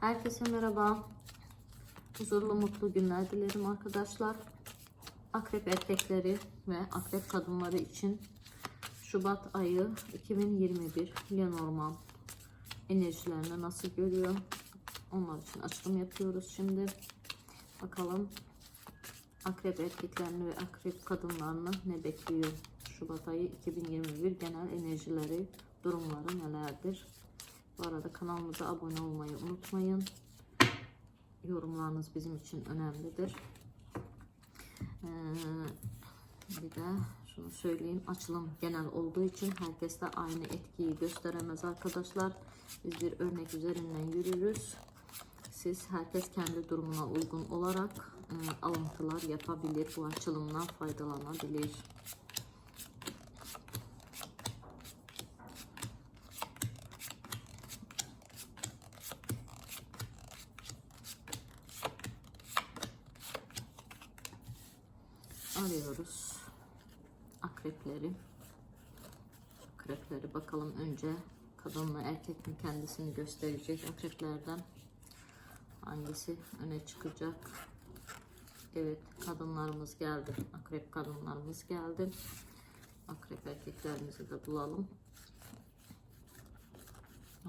Herkese merhaba. Huzurlu mutlu günler dilerim arkadaşlar. Akrep erkekleri ve akrep kadınları için Şubat ayı 2021 Lenormand enerjilerini nasıl görüyor? Onlar için açılım yapıyoruz şimdi. Bakalım akrep erkeklerini ve akrep kadınlarını ne bekliyor? Şubat ayı 2021 genel enerjileri, durumları nelerdir? Bu arada kanalımıza abone olmayı unutmayın. Yorumlarınız bizim için önemlidir. Ee, bir de şunu söyleyeyim. Açılım genel olduğu için herkes de aynı etkiyi gösteremez arkadaşlar. Biz bir örnek üzerinden yürürüz. Siz herkes kendi durumuna uygun olarak e, alıntılar yapabilir. Bu açılımdan faydalanabilir. Arıyoruz. Akrepleri. Akrepleri. Bakalım önce kadın mı erkek mi kendisini gösterecek akreplerden. Hangisi öne çıkacak? Evet kadınlarımız geldi. Akrep kadınlarımız geldi. Akrep erkeklerimizi de bulalım.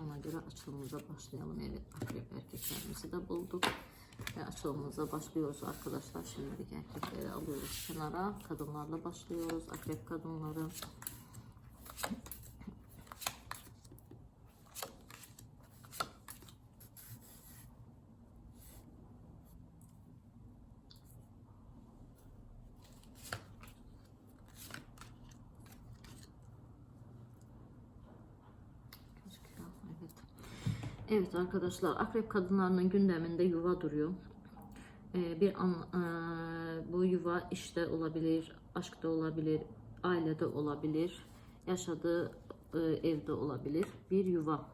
Ona göre açılımımıza başlayalım. Evet akrep erkeklerimizi de bulduk ve açılımımıza başlıyoruz arkadaşlar. Şimdilik erkekleri alıyoruz kenara. Kadınlarla başlıyoruz. Akrep kadınları. Evet. Evet arkadaşlar akrep kadınlarının gündeminde yuva duruyor. Ee, bir an e, bu yuva işte olabilir, aşkta olabilir, ailede olabilir, yaşadığı e, evde olabilir. Bir yuva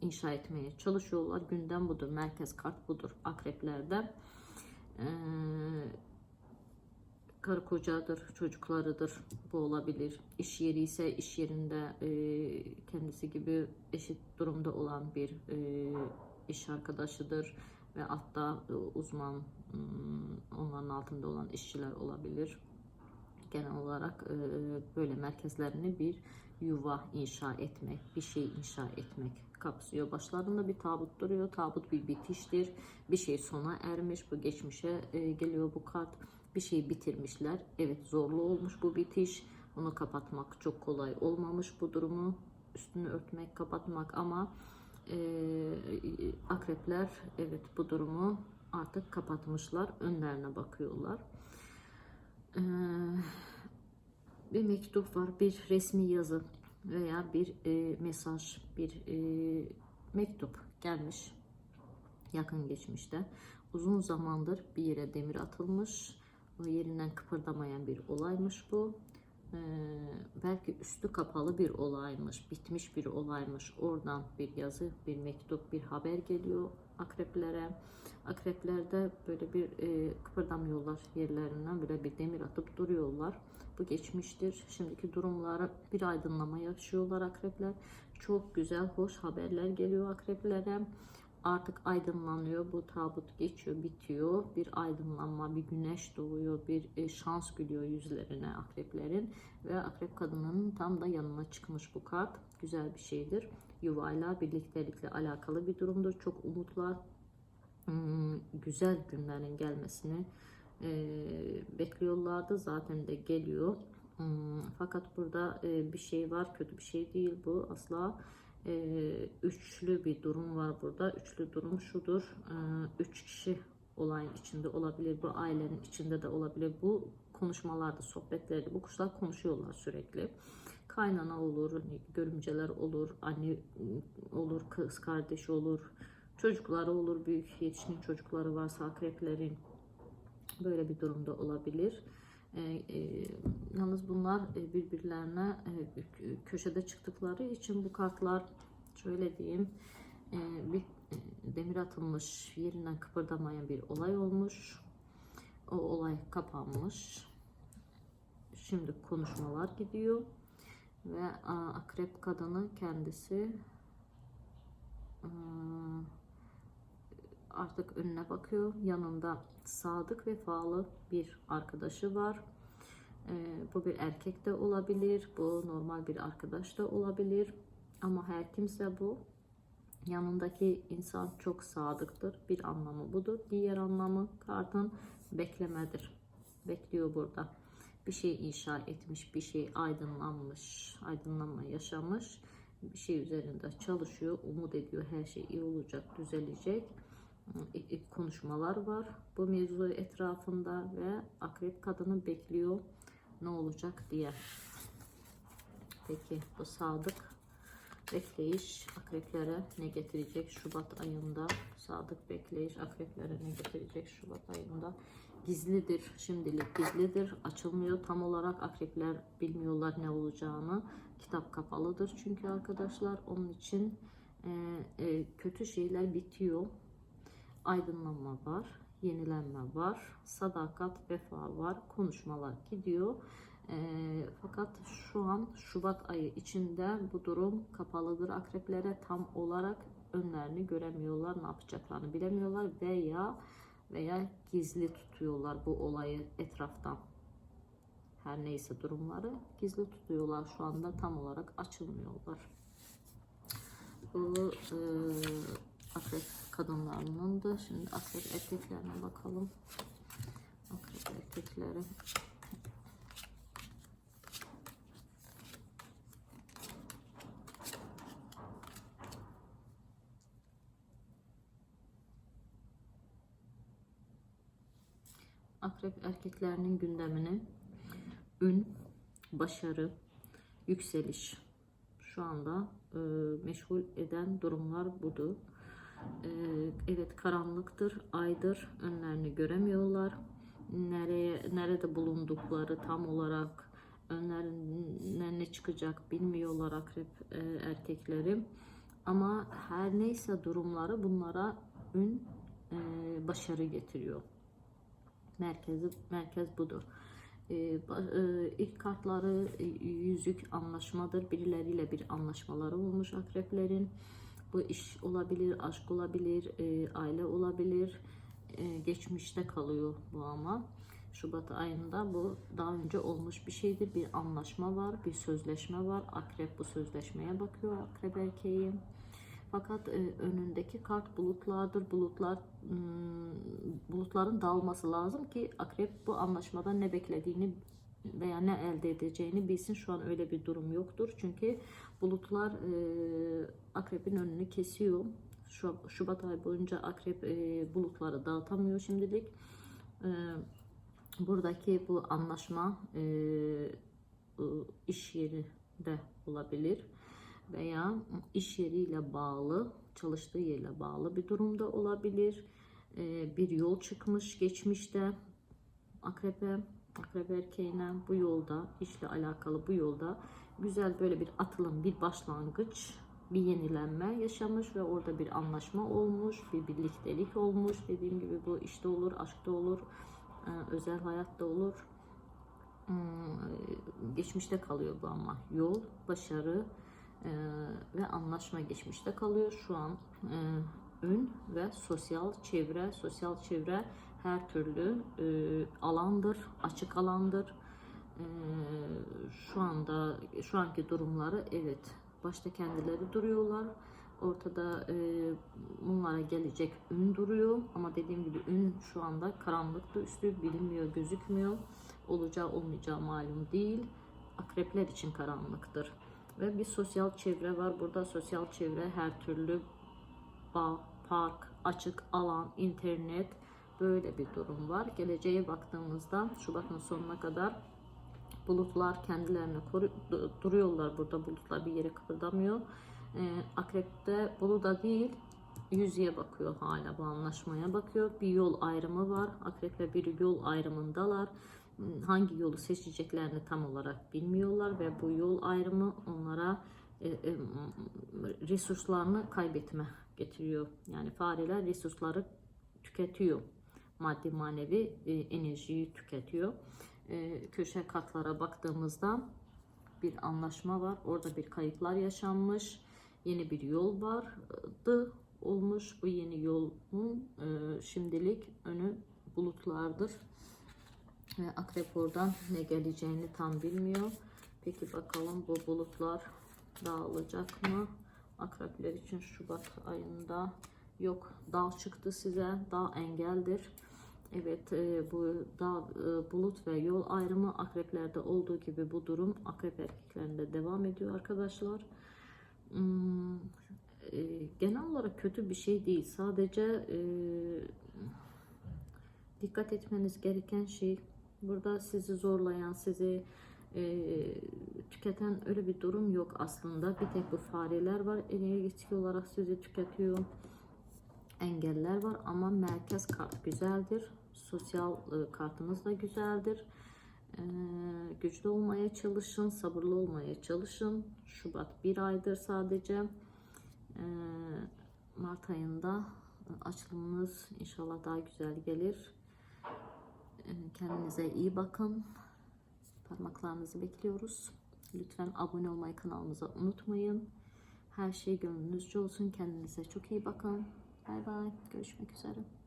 inşa etmeye çalışıyorlar. Gündem budur, merkez kart budur akreplerde. Ee, karı kocadır, çocuklarıdır bu olabilir. İş yeri ise iş yerinde e, kendisi gibi eşit durumda olan bir e, iş arkadaşıdır ve hatta e, uzman onların altında olan işçiler olabilir. Genel olarak e, böyle merkezlerini bir yuva inşa etmek, bir şey inşa etmek kapsıyor. Başlarında bir tabut duruyor. Tabut bir bitiştir. Bir şey sona ermiş. Bu geçmişe e, geliyor bu kart. Bir şey bitirmişler. Evet zorlu olmuş bu bitiş. Onu kapatmak çok kolay olmamış bu durumu. Üstünü örtmek, kapatmak ama e, akrepler evet bu durumu artık kapatmışlar. Önlerine bakıyorlar. E, bir mektup var, bir resmi yazı veya bir e, mesaj, bir e, mektup gelmiş yakın geçmişte. Uzun zamandır bir yere demir atılmış. Yerinden kıpırdamayan bir olaymış bu. Ee, belki üstü kapalı bir olaymış, bitmiş bir olaymış. Oradan bir yazı, bir mektup, bir haber geliyor akreplere. Akreplerde böyle bir e, kıpırdamıyorlar yerlerinden, böyle bir demir atıp duruyorlar. Bu geçmiştir. Şimdiki durumlara bir aydınlama yaşıyorlar akrepler. Çok güzel, hoş haberler geliyor akreplere artık aydınlanıyor. Bu tabut geçiyor, bitiyor. Bir aydınlanma, bir güneş doğuyor, bir e, şans gülüyor yüzlerine akreplerin. Ve akrep kadının tam da yanına çıkmış bu kart. Güzel bir şeydir. Yuvayla, birliktelikle alakalı bir durumdur. Çok umutlar, hmm, güzel günlerin gelmesini e, bekliyorlardı. Zaten de geliyor. Hmm, fakat burada e, bir şey var, kötü bir şey değil bu asla e, üçlü bir durum var burada. Üçlü durum şudur. E, üç kişi olayın içinde olabilir. Bu ailenin içinde de olabilir. Bu konuşmalarda, sohbetlerde bu kuşlar konuşuyorlar sürekli. Kaynana olur, görümceler olur, anne olur, kız kardeşi olur, çocukları olur, büyük yetişkin çocukları varsa akreplerin böyle bir durumda olabilir. E, e, yalnız bunlar e, birbirlerine e, köşede çıktıkları için bu kartlar şöyle diyeyim e, bir e, demir atılmış yerinden kıpırdamayan bir olay olmuş. O olay kapanmış. Şimdi konuşmalar gidiyor ve a, akrep kadını kendisi a, artık önüne bakıyor. Yanında sadık vefalı bir arkadaşı var. Ee, bu bir erkek de olabilir. Bu normal bir arkadaş da olabilir. Ama her kimse bu. Yanındaki insan çok sadıktır. Bir anlamı budur. Diğer anlamı kartın beklemedir. Bekliyor burada. Bir şey inşa etmiş, bir şey aydınlanmış, aydınlanma yaşamış. Bir şey üzerinde çalışıyor, umut ediyor her şey iyi olacak, düzelecek. Konuşmalar var bu mevzu etrafında ve akrep kadını bekliyor ne olacak diye. Peki bu sadık bekleyiş akreplere ne getirecek Şubat ayında? Sadık bekleyiş akreplere ne getirecek Şubat ayında? Gizlidir, şimdilik gizlidir. Açılmıyor tam olarak. Akrepler bilmiyorlar ne olacağını. Kitap kapalıdır çünkü arkadaşlar. Onun için e, e, kötü şeyler bitiyor. Aydınlanma var, yenilenme var, sadakat, vefa var, konuşmalar gidiyor. Ee, fakat şu an Şubat ayı içinde bu durum kapalıdır. Akreplere tam olarak önlerini göremiyorlar, ne yapacaklarını bilemiyorlar veya veya gizli tutuyorlar bu olayı etraftan. Her neyse durumları gizli tutuyorlar şu anda tam olarak açılmıyorlar. Bu e, akrep kadınlarının da şimdi akrep erkeklerine bakalım. Akrep erkekleri. Akrep erkeklerinin gündemini ün, başarı, yükseliş şu anda e, meşgul eden durumlar budur. E, evet karanlıktır, aydır, önlerini göremiyorlar. Nereye, nerede bulundukları tam olarak önlerine ne çıkacak bilmiyorlar akrep e, erkekleri. Ama her neyse durumları bunlara ün, e, başarı getiriyor merkezi merkez budur. Ee, ba- e, ilk kartları e, yüzük anlaşmadır. Birileriyle bir anlaşmaları olmuş akreplerin. Bu iş olabilir, aşk olabilir, e, aile olabilir. E, geçmişte kalıyor bu ama. Şubat ayında bu daha önce olmuş bir şeydir. Bir anlaşma var, bir sözleşme var. Akrep bu sözleşmeye bakıyor akrep erkeği. Fakat e, önündeki kart bulutlardır. Bulutlar hmm, bulutların dağılması lazım ki akrep bu anlaşmada ne beklediğini veya ne elde edeceğini bilsin. Şu an öyle bir durum yoktur. Çünkü bulutlar e, akrepin önünü kesiyor. Şu, Şubat ayı boyunca akrep e, bulutları dağıtamıyor şimdilik. E, buradaki bu anlaşma e, e, iş yeri de olabilir veya iş yeriyle bağlı, çalıştığı yerle bağlı bir durumda olabilir. Ee, bir yol çıkmış geçmişte akrebe, akrep erkeğine bu yolda, işle alakalı bu yolda güzel böyle bir atılım, bir başlangıç, bir yenilenme yaşamış ve orada bir anlaşma olmuş, bir birliktelik olmuş. Dediğim gibi bu işte olur, aşkta olur, e, özel hayatta olur. Hmm, Geçmişte kalıyor bu ama yol, başarı, e, ve anlaşma geçmişte kalıyor. Şu an e, ün ve sosyal çevre, sosyal çevre her türlü e, alandır, açık alandır. E, şu anda şu anki durumları evet başta kendileri duruyorlar. Ortada e, bunlara gelecek ün duruyor ama dediğim gibi ün şu anda karanlıkta üstü bilinmiyor, gözükmüyor. Olacağı olmayacağı malum değil. Akrepler için karanlıktır ve bir sosyal çevre var. Burada sosyal çevre her türlü bağ, park, açık alan, internet böyle bir durum var. Geleceğe baktığımızda Şubat'ın sonuna kadar bulutlar kendilerini duruyorlar burada. Bulutlar bir yere kıpırdamıyor. Ee, akrep'te buluda değil yüzüye bakıyor hala bu anlaşmaya bakıyor. Bir yol ayrımı var. Akrep'le bir yol ayrımındalar hangi yolu seçeceklerini tam olarak bilmiyorlar ve bu yol ayrımı onlara e, e, resurslarını kaybetme getiriyor. Yani fareler resursları tüketiyor. Maddi manevi e, enerjiyi tüketiyor. E, köşe kartlara baktığımızda bir anlaşma var. Orada bir kayıplar yaşanmış. Yeni bir yol vardı. olmuş. Bu yeni yolun e, şimdilik önü bulutlardır. Ve akrep oradan ne geleceğini tam bilmiyor. Peki bakalım bu bulutlar dağılacak mı? Akrepler için Şubat ayında yok dağ çıktı size. Dağ engeldir. Evet e, bu dağ, e, bulut ve yol ayrımı akreplerde olduğu gibi bu durum akrep erkeklerinde devam ediyor arkadaşlar. Hmm, e, genel olarak kötü bir şey değil. Sadece e, dikkat etmeniz gereken şey burada sizi zorlayan, sizi e, tüketen öyle bir durum yok aslında. Bir tek bu fareler var energetik olarak sizi tüketiyor. Engeller var ama merkez kart güzeldir. Sosyal e, kartınız da güzeldir. E, güçlü olmaya çalışın, sabırlı olmaya çalışın. Şubat bir aydır sadece. E, Mart ayında açılımınız inşallah daha güzel gelir. E, Kendinize iyi bakın. Parmaklarınızı bekliyoruz. Lütfen abone olmayı kanalımıza unutmayın. Her şey gönlünüzce olsun. Kendinize çok iyi bakın. Bay bay. Görüşmek üzere.